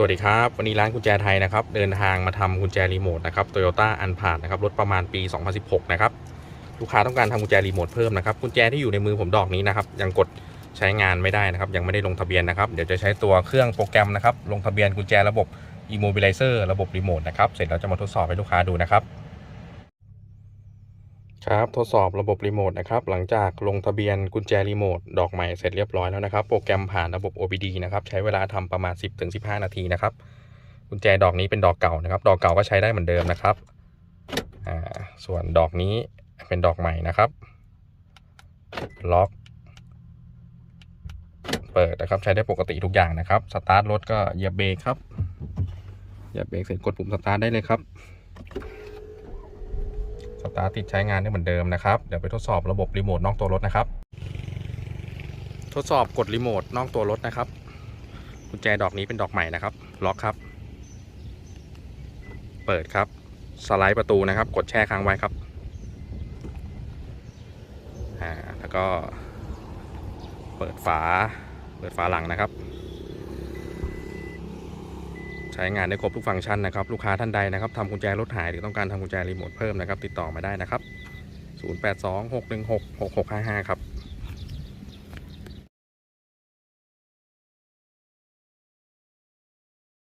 สวัสดีครับ วันนี้ร้านกุญแจไทยนะครับ เดินทางมาทำกุญแจรีโมทนะครับโตโยต้าอันพาดนะครับรถประมาณปี 2016 นะครับ ลูกค้าต้องการทำกุญแจรีโมทเพิ่มนะครับ กุญแจที่อยู่ในมือผมดอกนี้นะครับ ยังกดใช้งานไม่ได้นะครับ ยังไม่ได้ลงทะเบียนนะครับ เดี๋ยวจะใช้ตัวเครื่องโปรแกรมนะครับ ลงทะเบียนกุญแจระบบ Immobilizer ระบบรีโมทนะครับ เสร็จแล้วจะมาทดสอบให้ลูกค้าดูนะครับ ครับทดสอบระบบรีโมทนะครับหลังจากลงทะเบียนกุญแจรีโมทดอกใหม่เสร็จเรียบร้อยแล้วนะครับ โปรแกรมผ่านระบบ OBD นะครับใช้เวลาทำประมาณ 10-15 นาทีนะครับ กุญแจดอกนี้เป็นดอกเก่านะครับ ดอกเก่าก็ใช้ได้เหมือนเดิมนะครับอ่าส่วนดอกนี้เป็นดอกใหม่นะครับล็อกเปิดนะครับใช้ได้ปกติทุกอย่างนะครับสตาร์ทรถก็เหยียบเบรกครับเหยียบเบรกเสร็จกดปุ่มสตาร์ทได้เลยครับ สตาร์ทติดใช้งานได้เหมือนเดิมนะครับ เดี๋ยวไปทดสอบระบบรีโมทนอกตัวรถนะครับ ทดสอบกดรีโมทนอกตัวรถนะครับ กุญแจดอกนี้เป็นดอกใหม่นะครับ ล็อกครับ เปิดครับ สไลด์ประตูนะครับ กดแช่ค้างไว้ครับ อ่า แล้วก็ เปิดฝา เปิดฝาหลังนะครับ ช้งานได้ครบทุกฟังก์ชันนะครับ ลูกค้าท่านใดนะครับทำกุญแจรถหายหรือต้องการทำกุญแจรีโมทเพิ่มนะครับ ติดต่อมาได้นะครับ 0826166655 ครับ